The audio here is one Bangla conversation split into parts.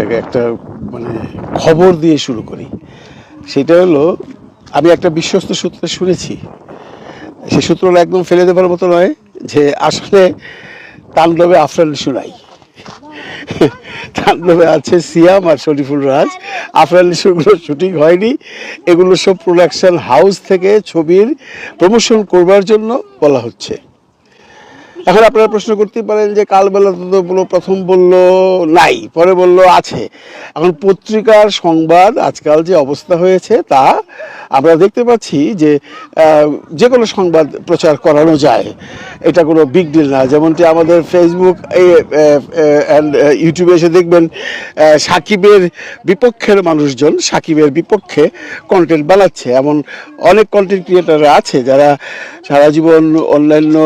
এটাকে একটা মানে খবর দিয়ে শুরু করি। সেটা হলো, আমি একটা বিশ্বস্ত সূত্রে শুনেছি। সে সূত্রটা একদম ফেলে দেবার মতো নয় যে আসলে তাণ্ডবে আফরান শুনাই তাণ্ডবে আছে সিয়াম আর শরীফুল রাজ। আফরান লিশুগুলো শুটিং হয়নি। এগুলো সব প্রোডাকশন হাউস থেকে ছবির প্রমোশন করবার জন্য বলা হচ্ছে। এখন আপনারা প্রশ্ন করতে পারেন যে কালবেলা তো বলল প্রথম বলল নাই, পরে বলল আছে। এখন পত্রিকার সংবাদ আজকাল যে অবস্থা হয়েছে তা আমরা দেখতে পাচ্ছি যে যে কোনো সংবাদ প্রচার করানো যায়। এটা কোনো বিগ ডিল না। যেমনটি আমাদের ফেসবুক অ্যান্ড ইউটিউবে এসে দেখবেন সাকিবের বিপক্ষের মানুষজন সাকিবের বিপক্ষে কন্টেন্ট বানাচ্ছে। এমন অনেক কন্টেন্ট ক্রিয়েটার আছে যারা সারা জীবন অন্যান্য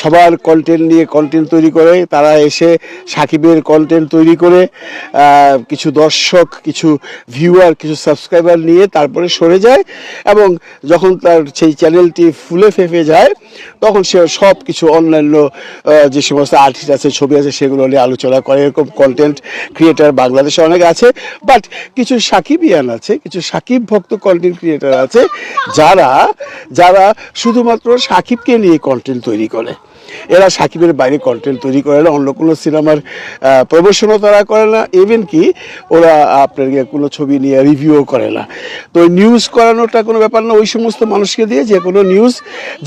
সবার কন্টেন্ট নিয়ে কন্টেন্ট তৈরি করে, তারা এসে সাকিবের কন্টেন্ট তৈরি করে কিছু দর্শক, কিছু ভিউয়ার কিছু সাবস্ক্রাইবার নিয়ে তারপরে সরে যায় এবং যখন তার সেই চ্যানেলটি ফুলে ফেঁপে যায়, তখন সে সব কিছু অন্যান্য যে সমস্ত আর্টিস্ট আছে, ছবি আছে, সেগুলো নিয়ে আলোচনা করে। এরকম কন্টেন্ট ক্রিয়েটার বাংলাদেশে অনেক আছে বাট কিছু সাকিবিয়ান আছে, কিছু সাকিব ভক্ত কন্টেন্ট ক্রিয়েটার আছে, যারা যারা শুধুমাত্র সাকিবকে নিয়ে কন্টেন্ট তৈরি করে। এরা সাকিবের বাইরে কন্টেন্ট তৈরি করে না, অন্য কোনো সিনেমার প্রমোশনও তারা করে না ইভেন কি ওরা আপনার কোনো ছবি নিয়ে রিভিউও করে না। তো নিউজ করানোটা কোনো ব্যাপার না, ওই সমস্ত মানুষকে দিয়ে যে কোনো নিউজ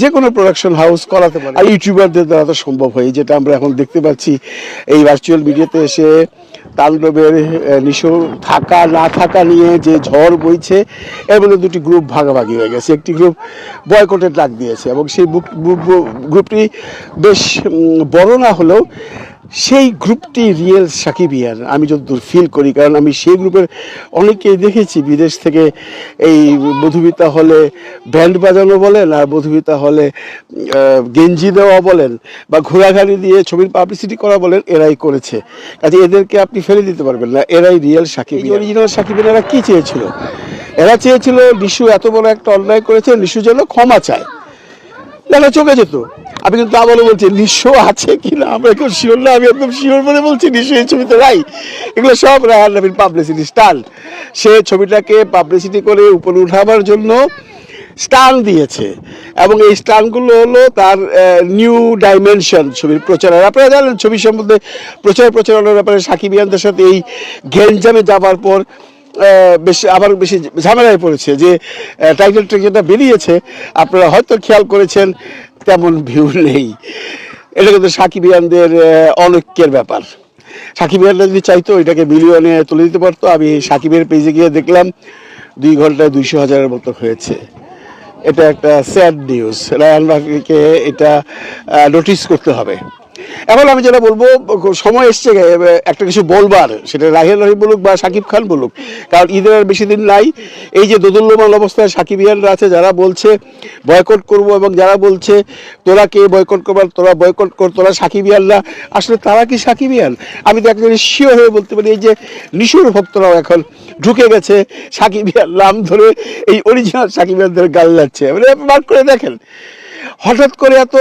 যে কোনো প্রোডাকশন হাউস করাতে পারে। আর ইউটিউবারদের দ্বারা তো সম্ভব হয়, যেটা আমরা এখন দেখতে পাচ্ছি, এই ভার্চুয়াল মিডিয়াতে এসে তাণ্ডবের নিশো থাকা, না থাকা নিয়ে যে ঝড় বইছে মধ্যে দুটি গ্রুপ ভাগাভাগি হয়ে গেছে। একটি গ্রুপ বয়কটের ডাক দিয়েছে এবং সেই গ্রুপ- গ্রুপটি বেশ বড় না হলেও সেই গ্রুপটি রিয়েল সাকিবিয়ান আমি যতদূর ফিল করি কারণ আমি সেই গ্রুপের অনেককেই দেখেছি। বিদেশ থেকে এই মধুমিতা হলে ব্যান্ড বাজানো বলেন আর মধুমিতা হলে গেঞ্জি দেওয়া বলেন বা ঘোরাঘাড়ি দিয়ে ছবির পাবলিসিটি করা বলেন এরাই করেছে। কাজে এদেরকে আপনি ফেলে দিতে পারবেন না এরাই রিয়েল সাকিব অরিজিনাল সাকিবের এরা কি চেয়েছিল? এরা চেয়েছিল নিশু এত বড় একটা অন্যায় করেছে নিশু যেন ক্ষমা চায়। না চোখে যেত আমি কিন্তু আবারও বলছি, নিঃস্ব আছে কিনা? আমরা কেউ শিওর না, আমি একদম শিওর বলে বলছি, নিঃস্ব এই ছবিতে নাই। এগুলো সব রায়ান নবীর পাবলিসিটি স্টান সে ছবিটাকে পাবলিসিটি করে উপরে উঠাবার জন্য স্টান দিয়েছে। এবং এই স্টানগুলো হলো তার নিউ ডাইমেনশন ছবির প্রচারের। আপনারা জানেন, ছবি সম্বন্ধে প্রচার প্রচারণার ব্যাপারে সাকিবিয়ানদের সাথে এই গেঞ্জামে যাবার পর বেশ আবার বেশি ঝামেলায় পড়েছে যে টাইটেল ট্রেক যেটা বেরিয়েছে, আপনারা হয়তো খেয়াল করেছেন, তেমন ভিউ নেই। এটা কিন্তু সাকিবিয়ানদের অনৈক্যের ব্যাপার। সাকিবিয়ানরা যদি চাইতো, এটাকে মিলিয়নে তুলে দিতে পারতো। আমি সাকিবের পেজে গিয়ে দেখলাম, দুই ঘন্টায় দুইশো হাজারের মতো হয়েছে। এটা একটা স্যাড নিউজ রায়ান রাফিকে এটা নোটিস করতে হবে। এখন আমি যেটা বলব, সময় এসছে একটা কিছু বলবার, সেটা রাহিল রহিম বলুক বা সাকিব খান বলুক। কারণ ঈদের আর বেশি দিন নাই। এই যে দোদুল্যমান অবস্থায় সাকিব সাকিবিয়ানরা আছে, যারা বলছে, বয়কট করব এবং যারা বলছে, তোরা কে বয়কট করবার তোরা বয়কট কর, তোরা সাকিব সাকিবিয়ানরা আসলে তারা কি সাকিব সাকিবিয়ান আমি তো একজন শিও হয়ে বলতে পারি, এই যে নিশুর ভক্তরাও এখন ঢুকে গেছে, সাকিব সাকিবিয়ান নাম ধরে এই অরিজিনাল সাকিব সাকিবিয়ানদের গাল যাচ্ছে মানে মার্ক করে দেখেন। হঠাৎ করে এত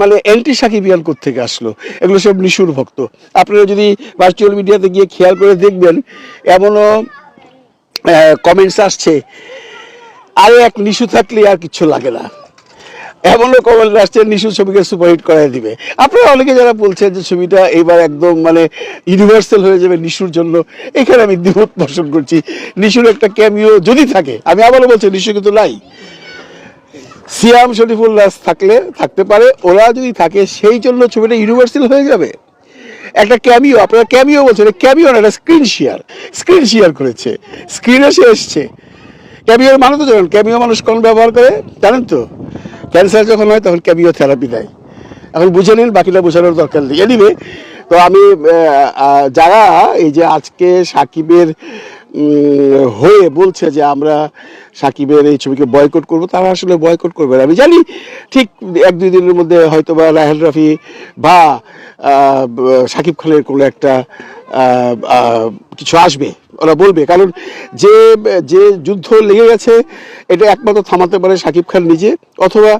মানে অ্যান্টি সাকিবিয়ান থেকে আসলো? এগুলো সব নিশুর ভক্ত। আপনারা যদি ভার্চুয়াল মিডিয়াতে গিয়ে খেয়াল করে দেখবেন, এমনও কমেন্টস আসছে, আরে এক নিশু থাকলে আর কিছু লাগে না। এমনও কমেন্ট আসছে, নিশু ছবিকে সুপারহিট করাই দিবে। আপনারা অনেকে যারা বলছেন যে ছবিটা এবার একদম মানে ইউনিভার্সাল হয়ে যাবে নিশুর জন্য, এখানে আমি দ্বিমত পোষণ করছি। নিশুর একটা ক্যামিও যদি থাকে, আমি আবারও বলছি, নিশু কিন্তু নাই। সিয়াম শরীফুল রাজ থাকলে, থাকতে পারে। ওরা যদি থাকে, সেই জন্য ছবিটা ইউনিভার্সাল হয়ে যাবে। একটা ক্যামিও আপনারা ক্যামিও বলছেন ক্যামিও না একটা স্ক্রিন শেয়ার স্ক্রিন শেয়ার করেছে। স্ক্রিনে সে এসছে। ক্যামিওর মানে তো জানেন ক্যামিও মানুষ কোন ব্যবহার করে? জানেন তো? ক্যান্সার যখন হয়, তখন ক্যামিও থেরাপি দেয়। এখন বুঝে নিন, বাকিটা বোঝানোর দরকার নেই। এনিবে তো আমি যারা, এই যে আজকে সাকিবের হয়ে বলছে যে আমরা সাকিবের এই ছবিকে বয়কট করব, তারা আসলে বয়কট করবে না। আমি জানি ঠিক এক দুই দিনের মধ্যে হয়তো বা রাহেল রাফি বা সাকিব খানের কোনো একটা কিছু আসবে, ওরা বলবে কারণ যে যে যুদ্ধ লেগে গেছে, এটা একমাত্র থামাতে পারে সাকিব খান নিজে, অথবা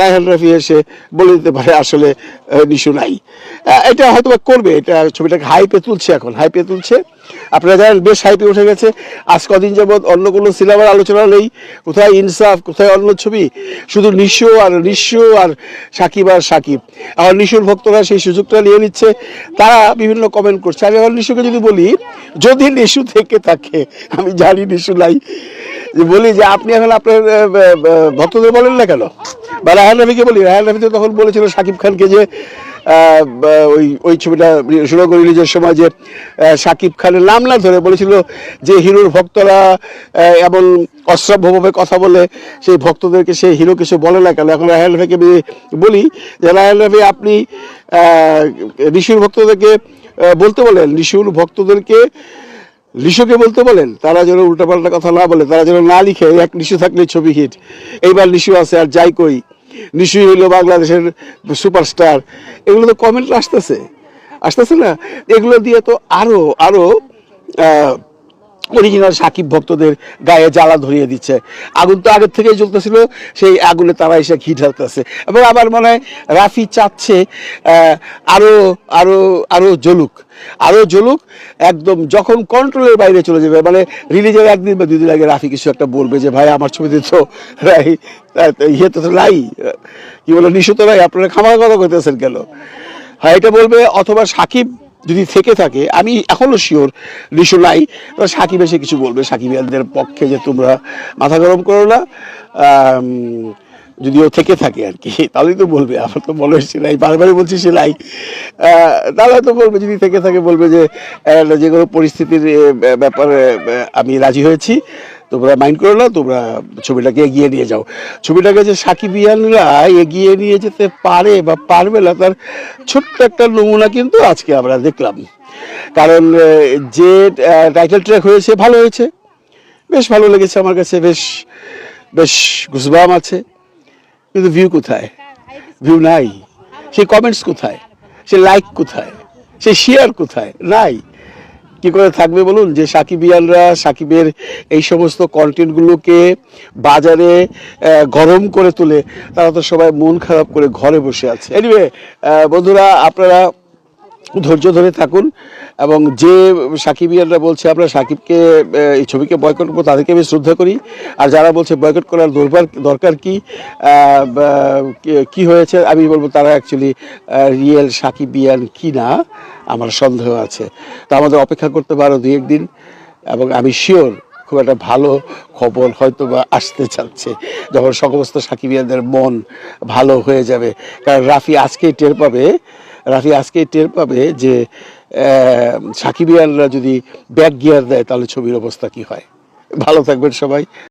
রায়হান রাফি এসে বলে দিতে পারে আসলে নিশু নাই এটা হয়তো করবে, এটা ছবিটাকে হাইপে তুলছে এখন হাইপে তুলছে। আপনারা জানেন বেশ হাইপে উঠে গেছে। আজ কদিন যাবৎ অন্য কোনো সিনেমার আলোচনা নেই। কোথায় ইনসাফ, কোথায় অন্য ছবি? শুধু নিঃস্ব আর নিঃস্ব আর সাকিব আর সাকিব। এখন নিশুর ভক্তরা সেই সুযোগটা নিয়ে নিচ্ছে। তারা বিভিন্ন কমেন্ট করছে। আমি এখন নিশুকে যদি বলি, যদি নিশু থেকে থাকে, আমি জানি নিশু নাই, যে বলি যে আপনি এখন আপনার ভক্তদের বলেন না কেন? বা রাহান রাফিকে বলি রাহান রাফি তখন বলেছিল সাকিব খানকে যে ওই ওই ছবিটা সুরঙ্গ রিলিজের সময় যে সাকিব খানের নাম না ধরে বলেছিল যে হিরোর ভক্তরা এমন অশ্রাব্যভাবে কথা বলে, সেই ভক্তদেরকে সেই হিরো কিছু বলে না কেন? এখন রাহান ভাইকে আমি বলি যে রাহান ভাই আপনি ঋষির ভক্তদেরকে বলতে বলেন। ঋষির ভক্তদেরকে লিশুকে বলতে বলেন তারা যেন উল্টাপাল্টা কথা না বলে তারা যেন না লিখে এক লিশু থাকলে ছবি হিট এইবার লিশু আছে আর যাই কই লিশুই হইল বাংলাদেশের সুপারস্টার এগুলো তো কমেন্ট আসতেছে। আসতেছে না? এগুলো দিয়ে তো আরও আরও অরিজিনাল সাকিব ভক্তদের গায়ে জ্বালা ধরিয়ে দিচ্ছে। আগুন তো আগের থেকেই জ্বলতেছিল সেই আগুনে তারা এসে ঘি ঢালতেছে এবং আমার মনে হয় রাফি চাচ্ছে আহ, আরও আরও আরও জ্বলুক। আরও জ্বলুক, একদম যখন কন্ট্রোলের বাইরে চলে যাবে মানে রিলিজের একদিন বা দুদিন আগে রাফি কিছু একটা বলবে যে, ভাই, আমার ছবিতে তো রাই ইয়ে তো নাই কি বলে নিশু তো আপনারা খামার কথা করতেছেন কেন? হয়, এটা বলবে, অথবা সাকিব যদি থেকে থাকে, আমি এখনও শিওর নিশু নাই সাকিব এসে কিছু বলবে সাকিবিয়ানদের পক্ষে যে তোমরা মাথা গরম করো না। যদিও থেকে থাকে আর কি, তাহলেই তো বলবে, আমার তো মনে হচ্ছে নাই, বারবারই বলছি সেলাই তাহলে তো বলবে, যদি থেকে থাকে বলবে যে যে কোনো পরিস্থিতির ব্যাপারে আমি রাজি হয়েছি, তোমরা মাইন্ড করো না, তোমরা ছবিটাকে এগিয়ে নিয়ে যাও। ছবিটাকে যে সাকিবিয়ানরা এগিয়ে নিয়ে যেতে পারে বা পারবে না, তার ছোট্ট একটা নমুনা কিন্তু আজকে আমরা দেখলাম। কারণ যে টাইটেল ট্র্যাক হয়েছে, ভালো হয়েছে। বেশ ভালো লেগেছে আমার কাছে, বেশ বেশ গুসবাম আছে। কিন্তু ভিউ কোথায়? ভিউ নাই। সেই কমেন্টস কোথায়? সে লাইক কোথায়? সে শেয়ার কোথায়? নাই। কি করে থাকবে বলুন? যে সাকিবিয়ানরা সাকিবের এই সমস্ত কন্টেন্টগুলোকে বাজারে গরম করে তোলে, তারা তো সবাই মন খারাপ করে ঘরে বসে আছে। এনিওয়ে বন্ধুরা, আপনারা ধৈর্য ধরে থাকুন। এবং যে সাকিবিয়ানরা বলছে, আমরা সাকিবকে এই ছবিকে বয়কট করব, তাদেরকে আমি শ্রদ্ধা করি। আর যারা বলছে বয়কট করার দরকার দরকার কি কি- হয়েছে, আমি বলব তারা অ্যাকচুয়ালি রিয়েল সাকিবিয়ান কি না, আমার সন্দেহ আছে। তা আমাদের অপেক্ষা করতে পারো দু একদিন, এবং আমি শিওর খুব একটা ভালো খবর হয়তো বা আসতে চাচ্ছে যখন সমস্ত সাকিবিয়ানদের মন ভালো হয়ে যাবে। কারণ রাফি আজকেই টের পাবে, রাফি আজকেই টের পাবে যে সাকিবিয়ানরা যদি ব্যাক গিয়ার দেয় তাহলে ছবির অবস্থা কি হয়? ভালো থাকবেন সবাই।